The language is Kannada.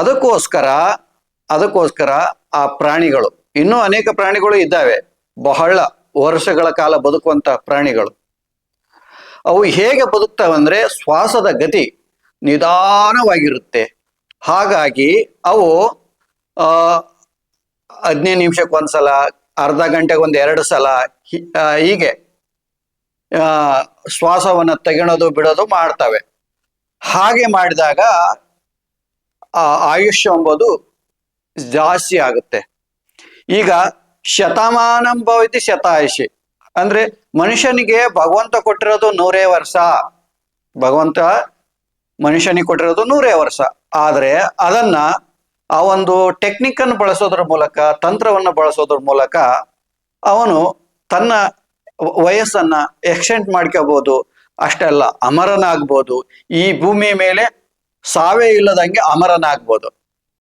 ಅದಕ್ಕೋಸ್ಕರ ಅದಕ್ಕೋಸ್ಕರ ಆ ಪ್ರಾಣಿಗಳು, ಇನ್ನೂ ಅನೇಕ ಪ್ರಾಣಿಗಳು ಇದ್ದಾವೆ. ಬಹಳ ವರ್ಷಗಳ ಕಾಲ ಬದುಕುವಂತ ಪ್ರಾಣಿಗಳು. ಅವು ಹೇಗೆ ಬದುಕ್ತಾವಂದ್ರೆ ಶ್ವಾಸದ ಗತಿ ನಿಧಾನವಾಗಿರುತ್ತೆ. ಹಾಗಾಗಿ ಅವು ಹದಿನೈದು ನಿಮಿಷಕ್ಕೊಂದ್ಸಲ ಅರ್ಧ ಗಂಟೆಗೆ ಒಂದು ಎರಡು ಸಲ ಹೀಗೆ ಶ್ವಾಸವನ್ನ ತೆಗೆಣೋದು, ಬಿಡೋದು ಮಾಡ್ತವೆ. ಹಾಗೆ ಮಾಡಿದಾಗ ಆ ಆಯುಷ್ಯ ಎಂಬುದು ಜಾಸ್ತಿ ಆಗುತ್ತೆ. ಈಗ ಶತಮಾನಂ ಭವತಿ ಶತಾಯುಷಿ. ಅಂದ್ರೆ ಮನುಷ್ಯನಿಗೆ ಭಗವಂತ ಕೊಟ್ಟಿರೋದು ನೂರೇ ವರ್ಷ. ಭಗವಂತ ಮನುಷ್ಯನಿಗೆ ಕೊಟ್ಟಿರೋದು ನೂರೇ ವರ್ಷ. ಆದ್ರೆ ಅದನ್ನ ಆ ಒಂದು ಟೆಕ್ನಿಕ್ ಅನ್ನು ಬಳಸೋದ್ರ ಮೂಲಕ, ತಂತ್ರವನ್ನು ಬಳಸೋದ್ರ ಮೂಲಕ ಅವನು ತನ್ನ ವಯಸ್ಸನ್ನ ಎಕ್ಸ್ಟೆಂಡ್ ಮಾಡ್ಕೋಬಹುದು ಅಷ್ಟೆಲ್ಲ ಅಮರನಾಗ್ಬೋದು. ಈ ಭೂಮಿಯ ಮೇಲೆ ಸಾವೇ ಇಲ್ಲದಂಗೆ ಅಮರನಾಗ್ಬೋದು.